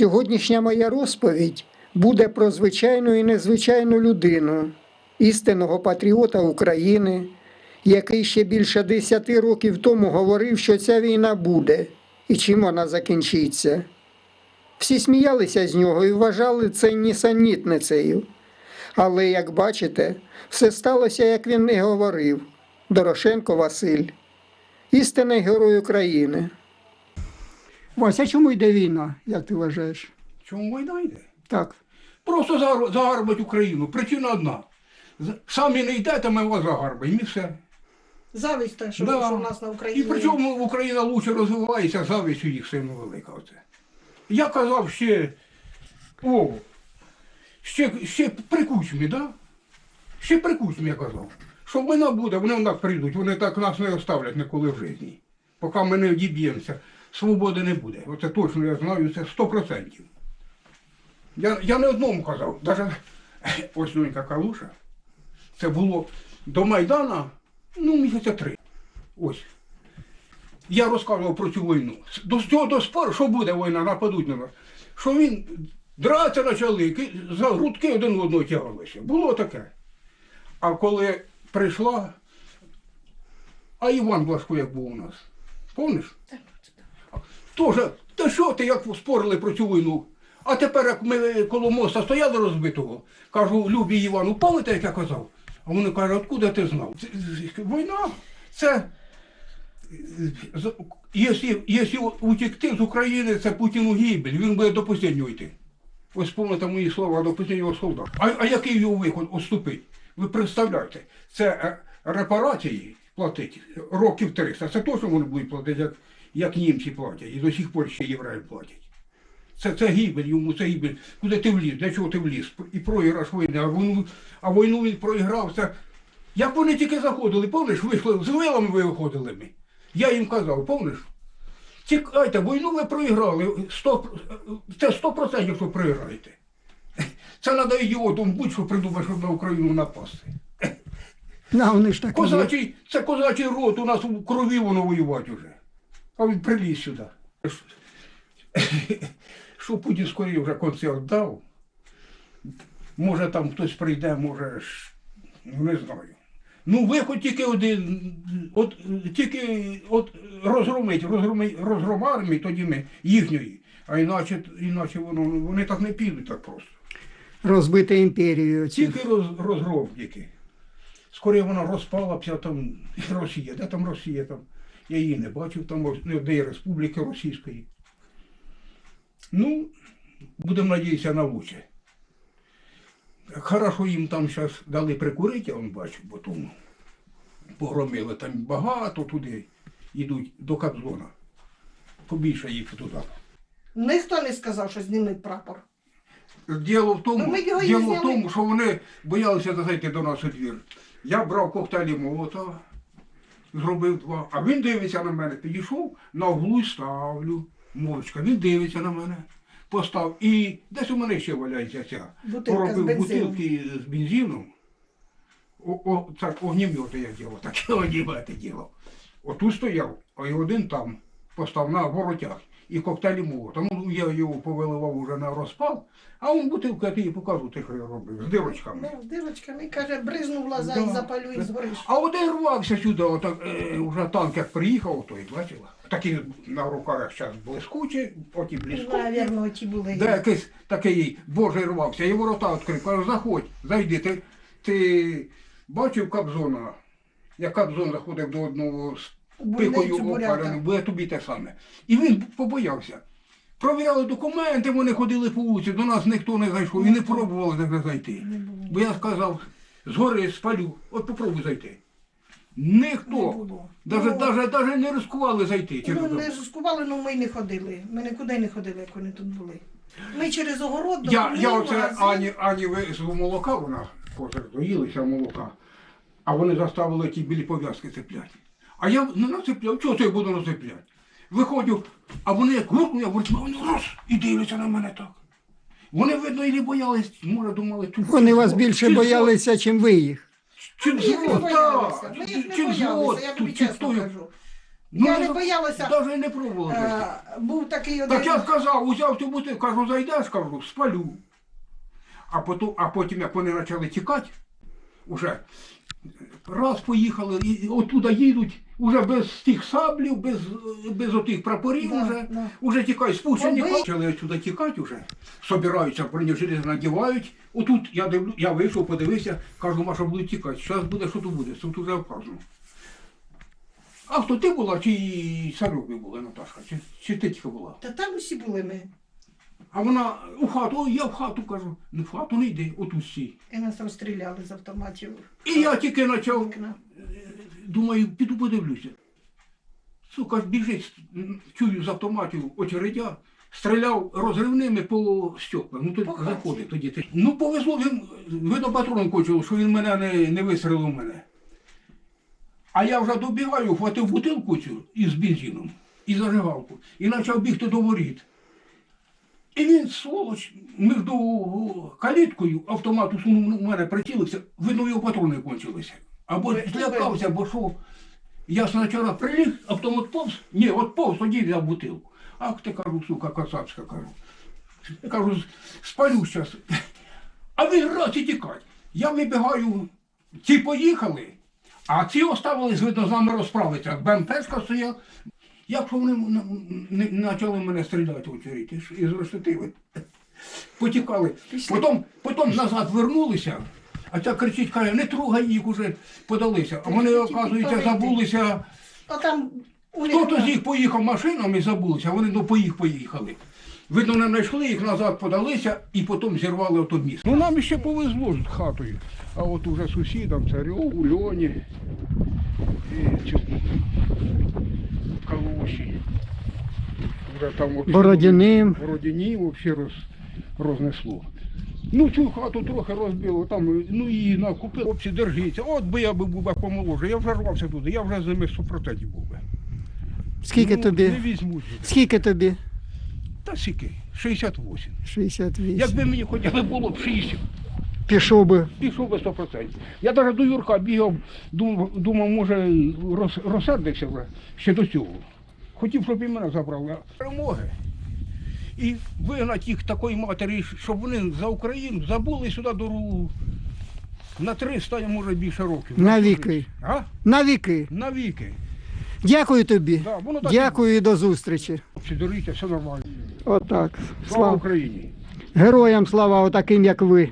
Сьогоднішня моя розповідь буде про звичайну і незвичайну людину, істинного патріота України, який ще більше десяти років тому говорив, що ця війна буде і чим вона закінчиться. Всі сміялися з нього і вважали це нісенітницею. Але, як бачите, все сталося, як він і говорив. Дорошенко Василь, істинний герой України. Вася, чому йде війна, як ти вважаєш? Чому війна йде? Так. Просто загар- загарбать Україну. Причина одна. Самі не йдете, ми вас загарбаємо і все. Зависть те, що, Да. що в нас на Україні. І Україні. причому Україна лучше розвивається, зависть у їх сильно велика. Оце. Я казав ще, о, ще, ще при кучмі, да? Ще при кучмі я казав. Що війна буде, вони в нас прийдуть, вони так нас не оставлять ніколи в житті. Поки ми не одіб'ємося, свободи не буде. Оце точно я знаю, це 100%. Я, я не одному казав, навіть ось Нонька Калуша, це було до Майдана, ну, місяця три. Ось. Я розказував про цю війну. До цього до спору, що буде війна, нападуть на нас. Що він дратися почали, за грудки один в одного тягалися. Було таке. А коли прийшла, а Іван Блашко як був у нас. Помниш? Тоже, та що ти, як спорили про цю війну? А тепер, як ми коло моста стояли розбитого, кажу, Любі Івану, пам'ятаєте, як я казав? А вони кажуть, откуда ти знав? Війна, це Якщо, утекти з України, це Путіну гибель, він буде до останнього йти. Ось помните мої слова до останнього солдата. А, а який його виход отступить? Ви представляєте, це е, репарації платить років 300. Це точно вони будуть платити, як, як німці платять, і до сих пор ще євреї платять. Це, це гибель йому, це гибель. Куди ти вліз? Для чого ти вліз? І програш війни. А війну, а війну він проіграв. Це... Як вони тільки заходили, помниш, вийшли, з вилами ви виходили ми. Я їм казав, помниш? Тікайте, війну ви проіграли. 100, це 100% що проіграєте. Це треба ідіотом будь-що придумати, щоб на Україну напасти. На, вони ж так. Козачий, це козачий рот, у нас у крові воно воювати вже. А він приліз сюди. Що Путін скоріше вже концерт дав. Може там хтось прийде, може не знаю. Ну, виход тільки один, от тільки от розгромить, розгромить, розгром армії, тоді ми їхньої. А іначе, іначе воно, вони так не підуть так просто. Розбити імперію. Тільки роз, розгром тільки. Скоріше вона розпалася там Росія. Де там Росія? Там? Я її не бачив, там ось, ну, де є Республіка Російської. Ну, будемо надіятися на лучше. Хорошо їм там зараз дали прикурити, я вам бачу, бо тому погромили там багато туди йдуть до Кобзона. Побільше їх туди. Ніхто не сказав, що знімуть прапор. Діло в тому, Ну, діло в тому, що вони боялися зайти до нас у двір. Я брав коктейлі Молотова, зробив два. А він дивиться на мене, підійшов, на углу ставлю. Мовчка, він дивиться на мене, постав. І десь у мене ще валяється ця. Бутилка з Поробив бензином. бутилки з бензином. О, о, так, огнемети я ділав, таке огнемети діло. Отут стояв, а й один там постав на воротях. І коктейлі молота. Ну, я його повиливав уже на розпал, а він бутилку, я тобі покажу, те, що я робив, з дирочками. Ну, дирочками каже, бризнув глаза Да. і запалю і згориш. А один рвався сюди, отак, е, вже танк як приїхав, той, бачила. Такі на руках зараз блискучі, оті блискучі. Навірно, ті були. Де якийсь такий божий рвався, і ворота відкрив, кажу, заходь, зайди. Ти, ти бачив Кобзона? Як Кобзон заходив до одного з пикою опаленим, буде тобі те саме. І він побоявся. Провіряли документи, вони ходили по вулиці, до нас ніхто не зайшов і не пробували так зайти. Бо я сказав, згори спалю, от попробуй зайти. Не Ніхто. було. Даже, Ну, не рискували зайти через Ну, дорогу. не скували, але ми не ходили. Ми нікуди не ходили, як вони тут були. Ми через огород до Я, я оце. Ані, Ані везу молока, вона козир доїлися молока, а вони заставили ті білі пов'язки цепляти. А я не нацепляв, чого це я буду нацепляти? Виходжу, а вони як гуркнули, я говорю, вони раз і дивляться на мене так. Вони, видно, і не боялись, може, думали, чу- Вони вас більше чи боялися, чим ви їх. Чи Ми їх не зло, боялися, так, ми чи- їх не чи боялися, я чи- тобі чи чесно хто їх- кажу. Я не боялася. Навіть не пробував. Е, був такий один. Так я сказав, узяв цю бутилку, кажу, зайдеш, кажу, спалю. А потім, а потім як вони почали тікати, уже раз поїхали, і оттуда їдуть, уже без тих саблів, без, без отих прапорів, Да, уже, да. уже тікають, спущені Оби- почали отсюда тікати вже, собираються, бронежилети надівають. Отут я дивлю, я вийшов, подивився, кажу, Маша, будуть тікати. Зараз буде, що тут буде, тут вже вказано. А хто ти була, чи Сарубі була, Наташка, чи, чи ти тільки була? Та там усі були ми. А вона у хату, ой, я в хату кажу, ну в хату не йди, отут стій. І нас розстріляли з автоматів. І я тільки почав, Вікна. думаю, піду подивлюся. Сука, ж біжить, чую з автоматів очередя, стріляв розривними по стеклам. Ну По хаті. заходить тоді. ти- Ну повезло, він, видно, патрон кончив, що він мене не, не вистрелив мене. А я вже добігаю, хватив бутилку цю із бензином і зажигалку, і почав бігти до воріт. І він, сволоч, між каліткою автомат усунув у мене, прицілився, видно, його патрони кончилися. Або Ви- злякався, бо що. Я спочатку приліг, автомат повз. Ні, от повз, тоді взяв бутилку. Ах ти кажу, сука, кацапська кажу. Кажу, спалю зараз. А він раз і тікать. Я вибігаю, ті поїхали, а ці оставились, видно, з нами розправитися. БМПшка стояв. Якщо вони почали мене стріляти у цю і зрештатили. Потікали. Потім, потім назад вернулися, а ця кричить, каже, не трогай їх уже подалися. А вони, оказується, забулися. А там у Хто-то з їх поїхав машинами, забулися, а вони до по їх поїхали. Видно, не знайшли, їх назад подалися і потім зірвали ото місто. Ну нам ще повезло з хатою. А от уже сусідам, царю, Льоні, і вообще Бородяним. Бородяні взагалі роз, рознесло. Ну, цю хату трохи розбило, там, ну і накупив. Хлопці, держіться. От би я би був помоложе, я вже рвався туди, я вже з ними 100% був би. Скільки ну, тобі? Не візьмуть. Скільки тобі? Та скільки? 68. 68. Якби мені б було б 60, Пішов би. пішов би 100%. Я навіть до Юрка бігав, думав, може, роз, розсердився вже ще до цього. Хотів, щоб і мене забрали. Перемоги. І вигнати їх такої матері, щоб вони за Україну забули сюди дорогу на 300, може більше років. На віки. А? На віки. На віки. Дякую тобі. Да, воно так Дякую і до зустрічі. Доріться, все нормально. Отак. Слава Слава. Україні! Героям слава отаким, як ви.